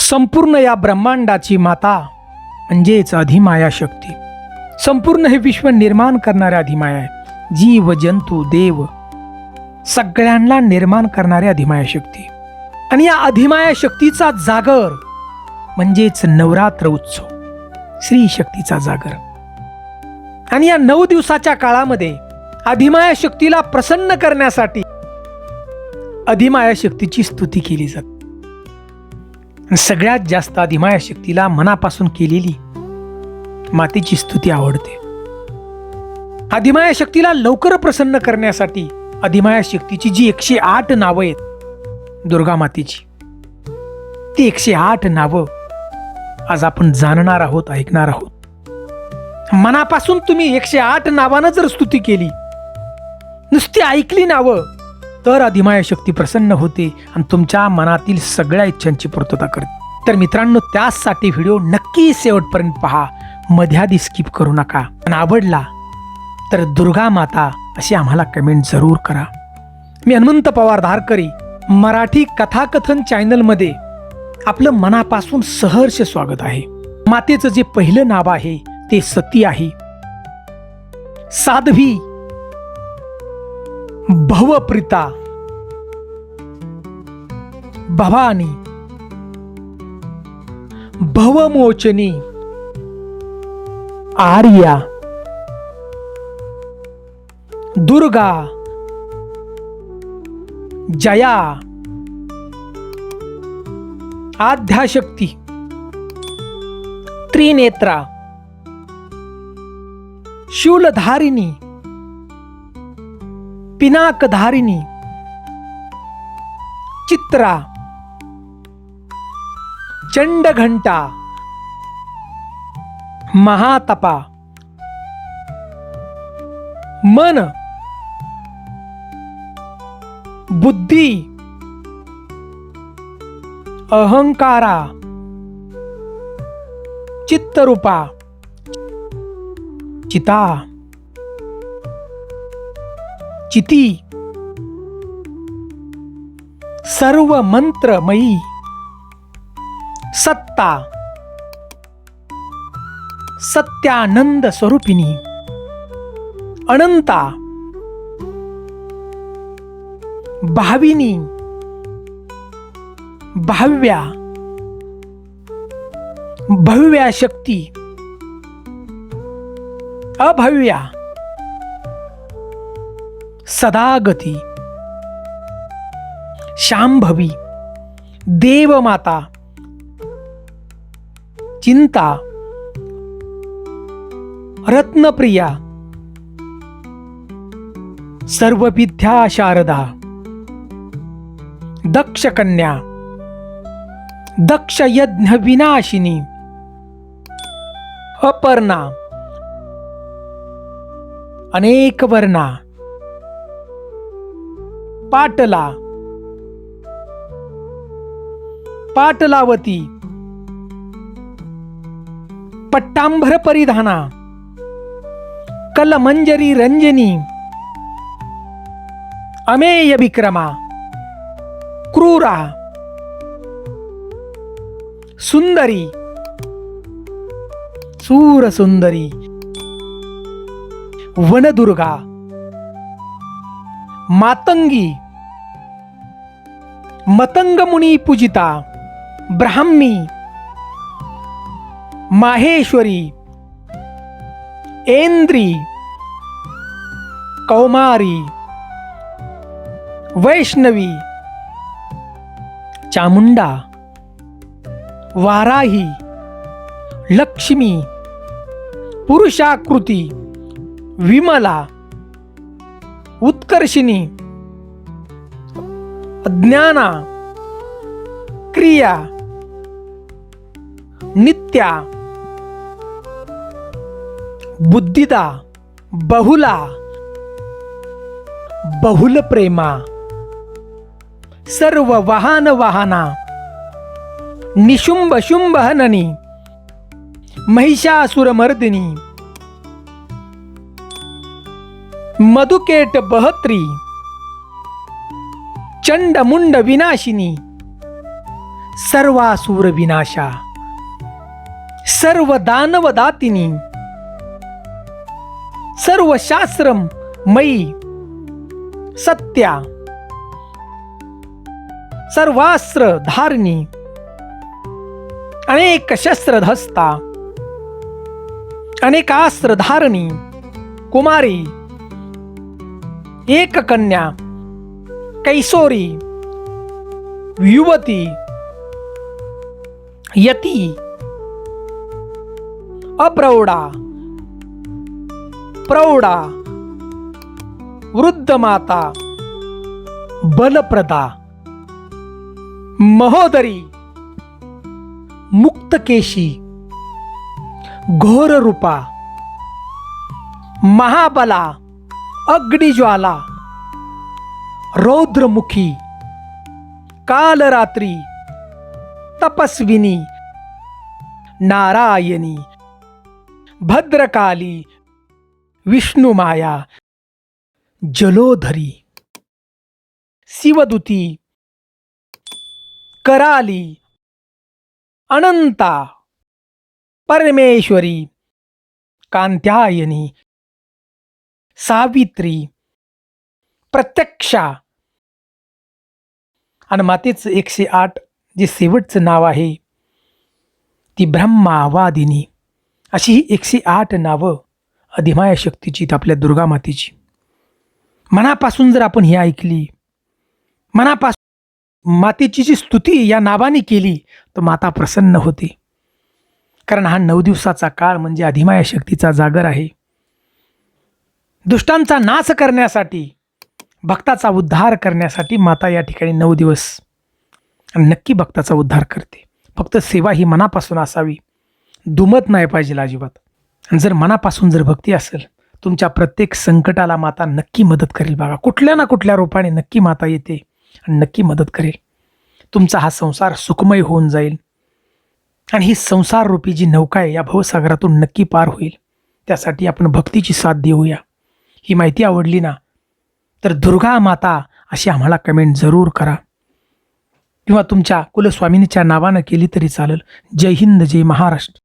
संपूर्ण या ब्रह्मांडाची माता म्हणजेच अधिमाया शक्ती. संपूर्ण हे विश्व निर्माण करणाऱ्या अधिमाया आहे जीव जंतू देव सगळ्यांना निर्माण करणाऱ्या अधिमाया शक्ती. आणि या अधिमाया शक्तीचा जागर म्हणजेच नवरात्र उत्सव श्री शक्तीचा जागर. आणि या नऊ दिवसाच्या काळामध्ये अधिमाया शक्तीला प्रसन्न करण्यासाठी अधिमाया शक्तीची स्तुती केली जाते. सगळ्यात जास्त अधिमाया शक्तीला मनापासून केलेली मातेची स्तुती आवडते. अधिमाया शक्तीला लवकर प्रसन्न करण्यासाठी अधिमाया शक्तीची जी एकशे आठ नावं आहेत दुर्गा मातेची ती एकशे आठ नावं आज आपण जाणणार आहोत ऐकणार आहोत. मनापासून तुम्ही एकशे आठ नावानं जर स्तुती केली नुसती ऐकली नावं तर अधिमाया शक्ती प्रसन्न होते आणि तुमच्या मनातील सगळ्या इच्छांची पूर्तता करते. तर मित्रांनो त्यासाठी व्हिडिओ नक्की शेवटपर्यंत पहा. मध्यादी स्किप करू नका. आणि आवडला तर दुर्गा माता अशी आम्हाला कमेंट जरूर करा. मी हनुमंत पवार धारकरी मराठी कथाकथन चॅनलमध्ये आपलं मनापासून सहर्ष स्वागत आहे. मातेचं जे पहिलं नाव आहे ते सती आहे. साध्वी भवप्रिता। भवानी। भवमोचनी। आर्या। दुर्गा। जया। आध्याशक्ती। त्रिनेत्रा। शूलधारिणी। पिनाकधारिणी चित्रा चंडघंटा महातपा मन बुद्धी अहंकारा चित्तरूपा चिता। चिती। सर्व मंत्रमयी सत्ता। सत्यानंद स्वरूपिणी अनंता। भाविनी। भाव्या। भव्या शक्ती अभव्या। सदागती। शांभवी। देवमाता। चिंता। रत्नप्रिया। सर्व विद्या शारदा। दक्षकन्या। दक्षयज्ञविनाशिनी। विनाशिनी अपर्णा। अनेक वर्णा पाटला. पाटलावती. पट्टांभर परिधाना. कलमंजरी रंजनी. अमेय विक्रमा. क्रूरा. सुंदरी. सूर सुंदरी वनदुर्गा. मातंगी। मतंगमुनी पूजिता। ब्राह्मी। माहेश्वरी। ऐंद्री कौमारी। वैष्णवी। चामुंडा। वाराही। लक्ष्मी। पुरुषाकृती। विमला। उत्कर्षिणी ज्ञाना क्रिया नित्या बुद्धिदा बहुला बहुल प्रेमा सर्व वाहन वाहना निशुंभ शुंभ हननी महिषासुरमर्दिनी मधुकेट बहत्री चंडमुंड विनाशिनी सर्वासुर विनाशा सर्व दानव दातिनी सर्व शास्त्रम मयी सत्या सर्वास्त्र धारणी अनेक शस्त्रधस्ता अनेकास्त्र धारणी कुमारी एक कन्या कैसोरी युवती यती अप्रौढा प्रौढा वृद्ध माता बलप्रदा महोदरी मुक्तकेशी घोररूपा महाबला अग्निज्वाला रौद्रमुखी कालरात्री तपस्विनी नारायणी भद्रकाली विष्णुमाया जलोधरी शिवदूती कराली अनंता परमेश्वरी कांत्यायनी सावित्री प्रत्यक्षा. आणि मातेचं एकशे आठ जे शेवटचं नाव आहे ती ब्रह्मावादिनी. अशी ही एकशे आठ नावं अधिमाया शक्तीची आपल्या दुर्गा मातेची. मनापासून जर आपण ही ऐकली मनापासून मातेची जी स्तुती या नावाने केली तर माता प्रसन्न होते. कारण हा नऊ दिवसाचा काळ म्हणजे अधिमाया शक्तीचा जागर आहे. दुष्टांचा नाश करण्यासाठी भक्ताचा उद्धार करण्यासाठी माता या ठिकाणी नऊ दिवस नक्की भक्ताचा उद्धार करते. फक्त सेवा ही मनापासून असावी. दुमत नाही पाहिजे अजिबात. आणि जर मनापासून जर भक्ती असेल तुमच्या प्रत्येक संकटाला माता नक्की मदत करेल बघा कुठल्या ना कुठल्या रूपाने नक्की माता येते आणि नक्की मदत करेल. तुमचा हा संसार सुखमय होऊन जाईल. आणि ही संसार रूपी जी नौका आहे या भवसागरातून नक्की पार होईल. त्यासाठी आपण भक्तीची साथ देऊया. ही माहिती आवडली ना तर दुर्गा माता अशी आम्हाला कमेंट जरूर करा. किंवा तुमच्या कुलस्वामिनीच्या नावानं केली तरी चालेल. जय हिंद जय महाराष्ट्र.